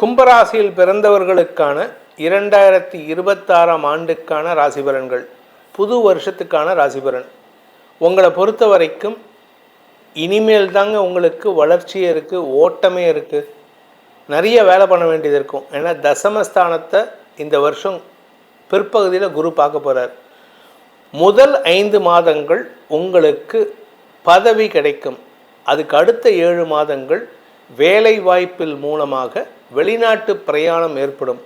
கும்பராசியில் பிறந்தவர்களுக்கான இரண்டாயிரத்தி இருபத்தாறாம் ஆண்டுக்கான ராசிபலன்கள் புது வருஷத்துக்கான ராசிபலன். உங்களை பொறுத்த வரைக்கும் இனிமேல் தாங்க உங்களுக்கு வளர்ச்சியே இருக்குது ஓட்டமே இருக்குது நிறைய வேலை பண்ண வேண்டியது இருக்கும். ஏன்னா தசமஸ்தானத்தை இந்த வருஷம் பிற்பகுதியில் குரு பார்க்க போகிறார் முதல் ஐந்து மாதங்கள் உங்களுக்கு பதவி கிடைக்கும். அதுக்கு அடுத்த ஏழு மாதங்கள் வேலை வாய்ப்பில் மூலமாக வெளிநாட்டு பிரயாணம் ஏற்படும்.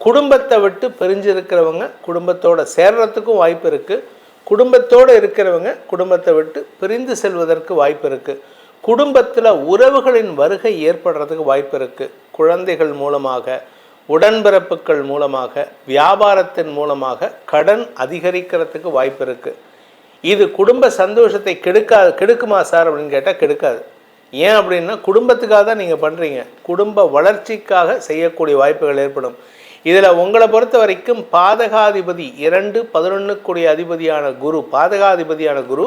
குடும்பத்தை விட்டு பிரிஞ்சிருக்கிறவங்க குடும்பத்தோடு சேர்றதுக்கும் வாய்ப்பு இருக்குது குடும்பத்தோடு இருக்கிறவங்க குடும்பத்தை விட்டு பிரிந்து செல்வதற்கு வாய்ப்பு இருக்குது குடும்பத்தில் உறவுகளின் வருகை ஏற்படுறதுக்கு வாய்ப்பு இருக்குது குழந்தைகள் மூலமாக உடன்பிறப்புகள் மூலமாக வியாபாரத்தின் மூலமாக கடன் அதிகரிக்கிறதுக்கு வாய்ப்பு இருக்குது இது குடும்ப சந்தோஷத்தை கெடுக்கா கெடுக்குமா சார் அப்படின்னு கேட்டால் கெடுக்காது. ஏன் அப்படின்னா குடும்பத்துக்காக தான் நீங்கள் பண்ணுறீங்க குடும்ப வளர்ச்சிக்காக செய்யக்கூடிய வாய்ப்புகள் ஏற்படும். இதில் உங்களை பொறுத்த வரைக்கும் பாதகாதிபதி இரண்டு பதினொன்றுக்குடைய அதிபதியான குரு பாதகாதிபதியான குரு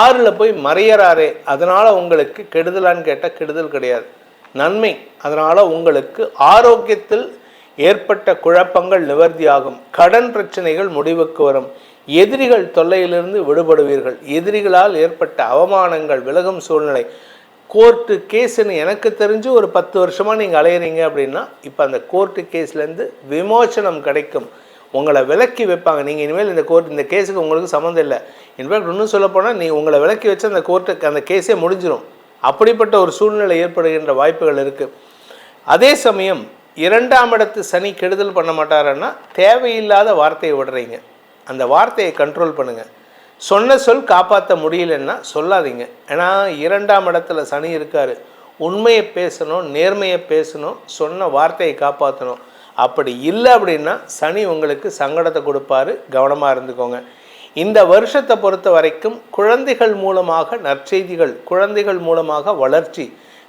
ஆறில் போய் மறையறாரே. அதனால் உங்களுக்கு கெடுதலான்னு கேட்டால் கெடுதல் கிடையாது. நன்மை. அதனால் உங்களுக்கு ஆரோக்கியத்தில் ஏற்பட்ட குழப்பங்கள் நிவர்த்தியாகும். கடன் பிரச்சனைகள் முடிவுக்கு வரும். எதிரிகள் தொல்லையிலிருந்து விடுபடுவீர்கள். எதிரிகளால் ஏற்பட்ட அவமானங்கள் விலகும் சூழ்நிலை. கோர்ட்டு கேஸுன்னு எனக்கு தெரிஞ்சு ஒரு பத்து வருஷமாக நீங்கள் அலையிறீங்க அப்படின்னா இப்போ அந்த கோர்ட்டு கேஸ்லேருந்து விமோச்சனம் கிடைக்கும். உங்களை விலக்கி வைப்பாங்க. நீங்கள் இனிமேல் இந்த கோர்ட் இந்த கேஸுக்கு உங்களுக்கு சம்மந்தம் இல்லை. இன்ஃபேக்ட் இன்னும் சொல்லப்போனால் நீ உங்களை விலக்கி வச்சு அந்த கோர்ட்டுக்கு அந்த கேஸே முடிஞ்சிடும் அப்படிப்பட்ட ஒரு சூழ்நிலை ஏற்படுகின்ற வாய்ப்புகள் இருக்குது அதே சமயம் இரண்டாம் இடத்து சனி கெடுதல் பண்ண மாட்டாருன்னா தேவையில்லாத வார்த்தையை விடுறீங்க. அந்த வார்த்தையை கண்ட்ரோல் பண்ணுங்கள் சொன்ன சொல் காப்பாற்ற முடியலன்னா சொல்லாதீங்க. ஏன்னா இரண்டாம் இடத்துல சனி இருக்கார். உண்மையை பேசணும் நேர்மையை பேசணும் சொன்ன வார்த்தையை காப்பாற்றணும் அப்படி இல்லை அப்படின்னா சனி உங்களுக்கு சங்கடத்தை கொடுப்பாரு. கவனமாக இருந்துக்கோங்க. இந்த வருஷத்தை பொறுத்த வரைக்கும் குழந்தைகள் மூலமாக நற்செய்திகள் குழந்தைகள் மூலமாக வளர்ச்சி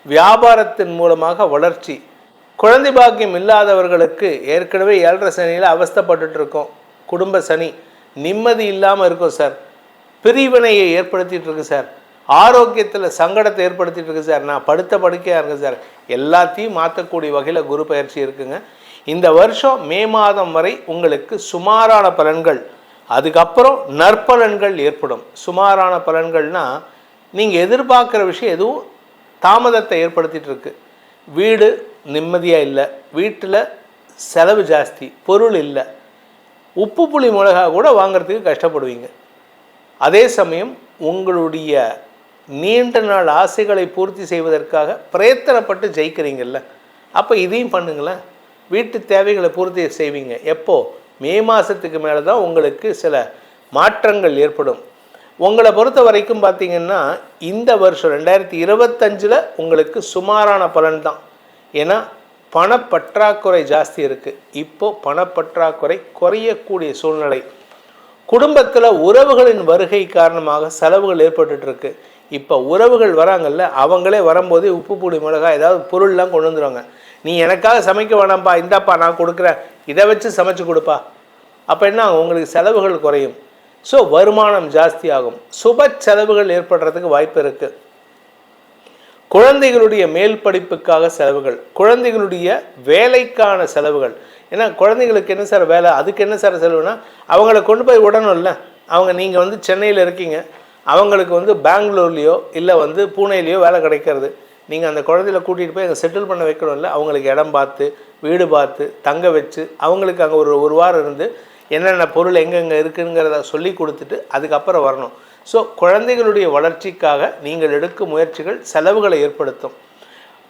வியாபாரத்தின் மூலமாக வளர்ச்சி குழந்தை பாக்கியம் இல்லாதவர்களுக்கு ஏற்கனவே ஏழரை சனியில் அவஸ்தைப்பட்டுட்டு இருக்கோம். குடும்ப சனி நிம்மதி இல்லாமல் இருக்கும் சார். பிரிவினையை ஏற்படுத்திகிட்டு இருக்கு சார். ஆரோக்கியத்தில் சங்கடத்தை ஏற்படுத்திட்டு இருக்கு சார். நான் படுத்த படுக்கையாக இருக்கேன் சார். எல்லாத்தையும் மாற்றக்கூடிய வகையில் குரு பயிற்சி இருக்குங்க. இந்த வருஷம் மே மாதம் வரை உங்களுக்கு சுமாரான பலன்கள் அதுக்கப்புறம் நற்பலன்கள் ஏற்படும். சுமாரான பலன்கள்னால் நீங்கள் எதிர்பார்க்குற விஷயம் எதுவும் தாமதத்தை ஏற்படுத்திகிட்டு இருக்கு. வீடு நிம்மதியாக இல்லை. வீட்டில் செலவு ஜாஸ்தி. பொருள் இல்லை. உப்பு புளி மிளகா கூட வாங்குறதுக்கு கஷ்டப்படுவீங்க. அதே சமயம் உங்களுடைய நீண்ட நாள் ஆசைகளை பூர்த்தி செய்வதற்காக பிரயத்தனப்பட்டு ஜெயிக்கிறீங்கல்ல? அப்போ இதையும் பண்ணுங்களேன். வீட்டு தேவைகளை பூர்த்தி செய்வீங்க. எப்போது மே மாதத்துக்கு மேலே தான் உங்களுக்கு சில மாற்றங்கள் ஏற்படும். உங்களை பொறுத்த வரைக்கும் பார்த்திங்கன்னா இந்த வருஷம் ரெண்டாயிரத்தி இருபத்தஞ்சில் உங்களுக்கு சுமாரான பலன் தான். ஏன்னா பணப்பற்றாக்குறை ஜாஸ்தி இருக்குது இப்போ பணப்பற்றாக்குறை குறையக்கூடிய சூழ்நிலை. குடும்பத்தில் உறவுகளின் வருகை காரணமாக செலவுகள் ஏற்பட்டுருக்கு இப்போ உறவுகள் வராங்கல்ல அவங்களே வரும்போதே உப்பு புளி மிளகாய் ஏதாவது பொருள்லாம் கொண்டு வந்துடுவாங்க நீ எனக்காக சமைக்க வேணாம்ப்பா இந்தாப்பா நான் கொடுக்குறேன். இதை வச்சு சமைச்சு கொடுப்பா. அப்போ என்ன உங்களுக்கு செலவுகள் குறையும். ஸோ வருமானம் ஜாஸ்தியாகும். சுப செலவுகள் ஏற்படுறதுக்கு வாய்ப்பு இருக்குது குழந்தைகளுடைய மேல் படிப்புக்காக செலவுகள் குழந்தைகளுடைய வேலைக்கான செலவுகள் ஏன்னா குழந்தைங்களுக்கு என்ன சார் வேலை? அதுக்கு என்ன சார் செலவுனா அவங்கள கொண்டு போய் விடணும்ல. அவங்க நீங்கள் வந்து சென்னையில் இருக்கீங்க. அவங்களுக்கு வந்து பெங்களூர்லேயோ இல்லை வந்து பூனேலேயோ வேலை கிடைக்கிறது. நீங்கள் அந்த குழந்தையில கூட்டிகிட்டு போய் அங்கே செட்டில் பண்ண வைக்கணும்ல. அவங்களுக்கு இடம் பார்த்து வீடு பார்த்து தங்க வச்சு அவங்களுக்கு அங்கே ஒரு ஒரு வாரம் இருந்து என்னென்ன பொருள் எங்கெங்கே இருக்குங்கிறத சொல்லி கொடுத்துட்டு அதுக்கப்புறம் வரணும். ஸோ குழந்தைகளுடைய வளர்ச்சிக்காக நீங்கள் எடுக்கும் முயற்சிகள் செலவுகளை ஏற்படுத்தும்.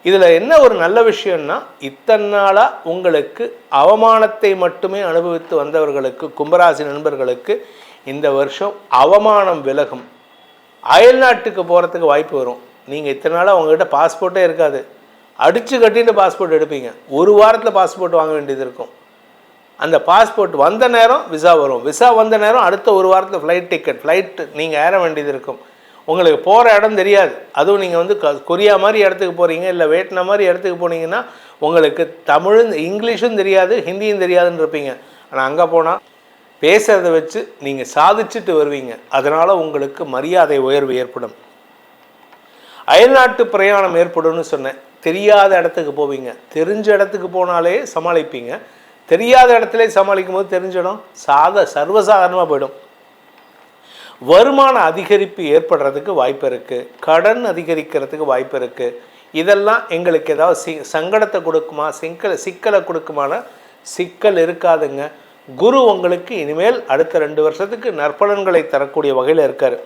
இதில் என்ன ஒரு நல்ல விஷயம்னா இத்தனை நாளாக உங்களுக்கு அவமானத்தை மட்டுமே அனுபவித்து வந்தவர்களுக்கு கும்பராசி நண்பர்களுக்கு இந்த வருஷம் அவமானம் விலகும். அயல்நாட்டுக்கு போகிறதுக்கு வாய்ப்பு வரும். நீங்கள் இத்தனை நாளாக உங்ககிட்ட பாஸ்போர்ட்டே இருக்காது. அடித்து கட்டிட்டு பாஸ்போர்ட் எடுப்பீங்க. ஒரு வாரத்தில் பாஸ்போர்ட் வாங்க வேண்டியது இருக்கும். அந்த பாஸ்போர்ட் வந்த நேரம் விசா வரும். விசா வந்த நேரம் அடுத்த ஒரு வாரத்தில் ஃப்ளைட் டிக்கெட் ஃப்ளைட் நீங்கள் ஏற வேண்டியது இருக்கும். உங்களுக்கு போகிற இடம் தெரியாது. அதுவும் நீங்கள் வந்து க கொரியா மாதிரி இடத்துக்கு போகிறீங்க இல்லை வியட்நாம் மாதிரி இடத்துக்கு போனீங்கன்னா உங்களுக்கு தமிழும் இங்கிலீஷும் தெரியாது ஹிந்தியும் தெரியாதுன்னு இருப்பீங்க. ஆனால் அங்கே போனால் பேசுகிறத வச்சு நீங்கள் சாதிச்சுட்டு வருவீங்க. அதனால் உங்களுக்கு மரியாதை உயர்வு ஏற்படும். அயல்நாட்டு பிரயாணம் ஏற்படும்னு சொன்னேன். தெரியாத இடத்துக்கு போவீங்க. தெரிஞ்ச இடத்துக்கு போனாலே சமாளிப்பீங்க. தெரியாத இடத்துல சமாளிக்கும் போது தெரிஞ்ச இடம் சாத சர்வசாதாரணமாக போயிடும். வருமான அதிகரிப்பு ஏற்படுறதுக்கு வாய்ப்பு இருக்குது கடன் அதிகரிக்கிறதுக்கு வாய்ப்பு இருக்குது இதெல்லாம் எங்களுக்கு ஏதாவது சி சங்கடத்தை கொடுக்குமா? சிக்கலை சிக்கலை கொடுக்குமான? சிக்கல் இருக்காதுங்க. குரு உங்களுக்கு இனிமேல் அடுத்த ரெண்டு வருஷத்துக்கு நற்பலன்களை தரக்கூடிய வகையில் இருக்கார்.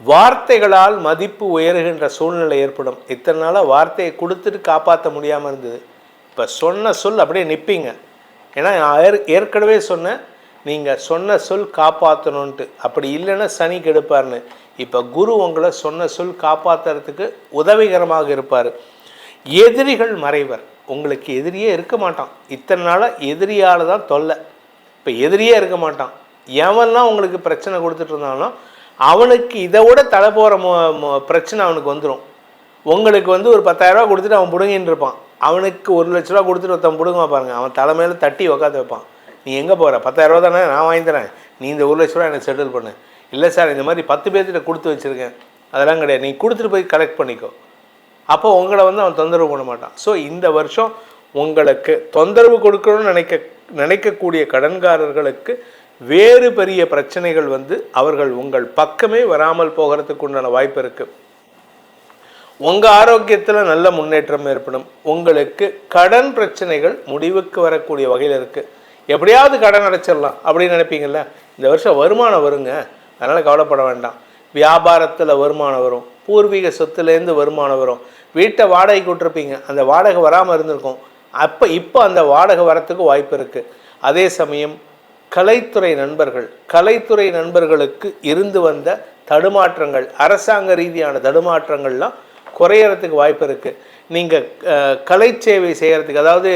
வார்த்தைகளால் மதிப்பு உயருகின்ற சூழ்நிலை ஏற்படும். இத்தனை நாளாக வார்த்தையை கொடுத்துட்டு காப்பாற்ற முடியாமல் இருந்தது. இப்போ சொன்ன சொல் அப்படியே நிற்பீங்க ஏன்னா நான் ஏற்கனவே சொன்னேன். நீங்கள் சொன்ன சொல் காப்பாற்றணுன்ட்டு அப்படி இல்லைன்னா சனி கெடுப்பார்னு இப்போ குரு உங்களை சொன்ன சொல் காப்பாற்றுறதுக்கு உதவிகரமாக இருப்பார். எதிரிகள் மறைவர். உங்களுக்கு எதிரியே இருக்க மாட்டான். இத்தனை நாளாக எதிரியால் தான் தொல்லை. இப்போ எதிரியே இருக்க மாட்டான். எவன்லாம் உங்களுக்கு பிரச்சனை கொடுத்துட்டு இருந்தாலும் அவனுக்கு இதை விட தலை போகிற பிரச்சனை அவனுக்கு வந்துடும் உங்களுக்கு வந்து ஒரு பத்தாயிரரூவா கொடுத்துட்டு அவன் பிடுங்கின்னு இருப்பான். அவனுக்கு ஒரு லட்ச ரூபா கொடுத்துட்டு ஒருத்தன் பிடுங்குவான் பாருங்க. அவன் தலைமையில் தட்டி உக்காந்து வைப்பான். நீ எங்கே போகிற பத்தாயிரரூபா தானே? நான் வாங்கி தரேன். நீ இந்த ஒரு லட்ச ரூபா எனக்கு செட்டில் பண்ணு. இல்லை சார் இந்த மாதிரி பத்து பேர்த்திட்ட கொடுத்து வச்சுருக்கேன். அதெல்லாம் கிடையாது. நீ கொடுத்துட்டு போய் கலெக்ட் பண்ணிக்கோ. அப்போ உங்களை வந்து அவன் தொந்தரவு பண்ண மாட்டான். ஸோ இந்த வருஷம் உங்களுக்கு தொந்தரவு கொடுக்கணும்னு நினைக்க நினைக்கக்கூடிய கடன்காரர்களுக்கு வேறு பெரிய பிரச்சனைகள் வந்து அவர்கள் உங்கள் பக்கமே வராமல் போகிறதுக்கு உண்டான வாய்ப்பு இருக்குது உங்கள் ஆரோக்கியத்தில் நல்ல முன்னேற்றம் ஏற்படும். உங்களுக்கு கடன் பிரச்சனைகள் முடிவுக்கு வரக்கூடிய வகையில் இருக்குது எப்படியாவது கடன் அடைச்சிடலாம் அப்படின்னு நினைப்பீங்கள்ல இந்த வருஷம் வருமானம் வருங்க. அதனால் கவலைப்பட வேண்டாம். வியாபாரத்தில் வருமானம் வரும். பூர்வீக சொத்துலேருந்து வருமானம் வரும். வீட்டை வாடகைக்கு விட்டுருப்பீங்க. அந்த வாடகை வராமல் இருந்திருக்கும். அப்போ இப்போ அந்த வாடகை வரத்துக்கு வாய்ப்பு இருக்குது அதே சமயம் கலைத்துறை நண்பர்கள் கலைத்துறை நண்பர்களுக்கு இருந்து வந்த தடுமாற்றங்கள் அரசாங்க ரீதியான தடுமாற்றங்கள்லாம் குறையறதுக்கு வாய்ப்பு இருக்குது நீங்கள் கலை சேவை செய்கிறதுக்கு அதாவது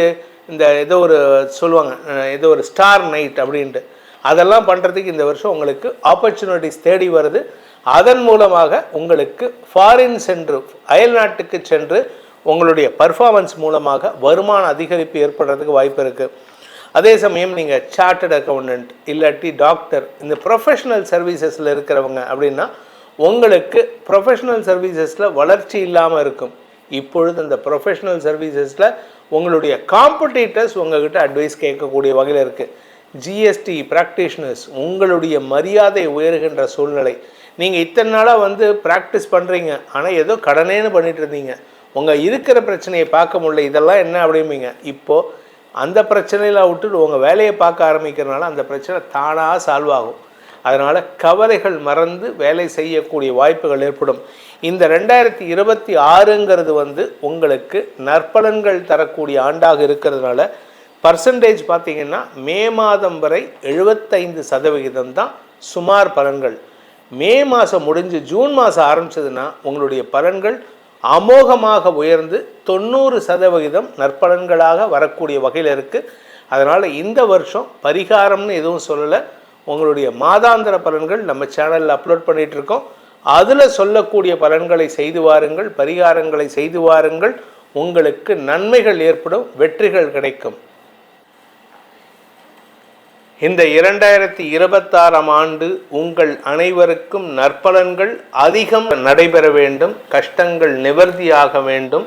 இந்த ஏதோ ஒரு சொல்லுவாங்க ஏதோ ஒரு ஸ்டார் நைட் அப்படின்ட்டு. அதெல்லாம் பண்ணுறதுக்கு இந்த வருஷம் உங்களுக்கு ஆப்பர்ச்சுனிட்டிஸ் தேடி வருது. அதன் மூலமாக உங்களுக்கு ஃபாரின் சென்று அயல்நாட்டுக்கு சென்று உங்களுடைய பர்ஃபார்மன்ஸ் மூலமாக வருமான அதிகரிப்பு ஏற்படுறதுக்கு வாய்ப்பு இருக்குது அதே சமயம் நீங்கள் சார்ட்டர்ட் அக்கௌண்டன்ட் இல்லாட்டி டாக்டர் இந்த ப்ரொஃபஷனல் சர்வீசஸில் இருக்கிறவங்க அப்படின்னா உங்களுக்கு ப்ரொஃபஷனல் சர்வீசஸில் வளர்ச்சி இல்லாமல் இருக்கும். இப்பொழுது அந்த ப்ரொஃபஷனல் சர்வீசஸில் உங்களுடைய காம்படிட்டர்ஸ் உங்ககிட்ட அட்வைஸ் கேட்கக்கூடிய வகையில் இருக்குது ஜிஎஸ்டி ப்ராக்டிஷனர்ஸ் உங்களுடைய மரியாதை உயர்கின்ற சூழ்நிலை. நீங்கள் இத்தனை நாளாக வந்து ப்ராக்டிஸ் பண்ணுறீங்க ஆனால் ஏதோ கடனேன்னு பண்ணிட்டு இருந்தீங்க. உங்கள் இருக்கிற பிரச்சனையை பார்க்க முடியல. இதெல்லாம் என்ன அப்படிம்பீங்க? இப்போது அந்த பிரச்சனையில் விட்டுட்டு உங்கள் வேலையை பார்க்க ஆரம்பிக்கிறனால அந்த பிரச்சனை தானாக சால்வ் ஆகும். அதனால் கவலைகள் மறந்து வேலை செய்யக்கூடிய வாய்ப்புகள் ஏற்படும். இந்த ரெண்டாயிரத்தி இருபத்தி ஆறுங்கிறது வந்து உங்களுக்கு நற்பலன்கள் தரக்கூடிய ஆண்டாக இருக்கிறதுனால பர்சன்டேஜ் பார்த்தீங்கன்னா மே மாதம் வரை எழுபத்தைந்து சதவிகிதம் தான் சுமார் பலன்கள். மே மாதம் முடிஞ்சு ஜூன் மாதம் ஆரம்பிச்சதுன்னா உங்களுடைய பலன்கள் அமோகமாக உயர்ந்து தொண்ணூறு சதவிகிதம் நற்பலன்களாக வரக்கூடிய வகையில் இருக்குது அதனால் இந்த வருஷம் பரிகாரம்னு எதுவும் சொல்லலை. உங்களுடைய மாதாந்திர பலன்கள் நம்ம சேனலில் அப்லோட் பண்ணிகிட்டு இருக்கோம் அதில் சொல்லக்கூடிய பலன்களை செய்து வாருங்கள் பரிகாரங்களை செய்து வாருங்கள். உங்களுக்கு நன்மைகள் ஏற்படும் வெற்றிகள் கிடைக்கும். இந்த இரண்டாயிரத்தி இருபத்தாறாம் ஆண்டு உங்கள் அனைவருக்கும் நற்பலன்கள் அதிகம் நடைபெற வேண்டும் கஷ்டங்கள் நிவர்த்தியாக வேண்டும்.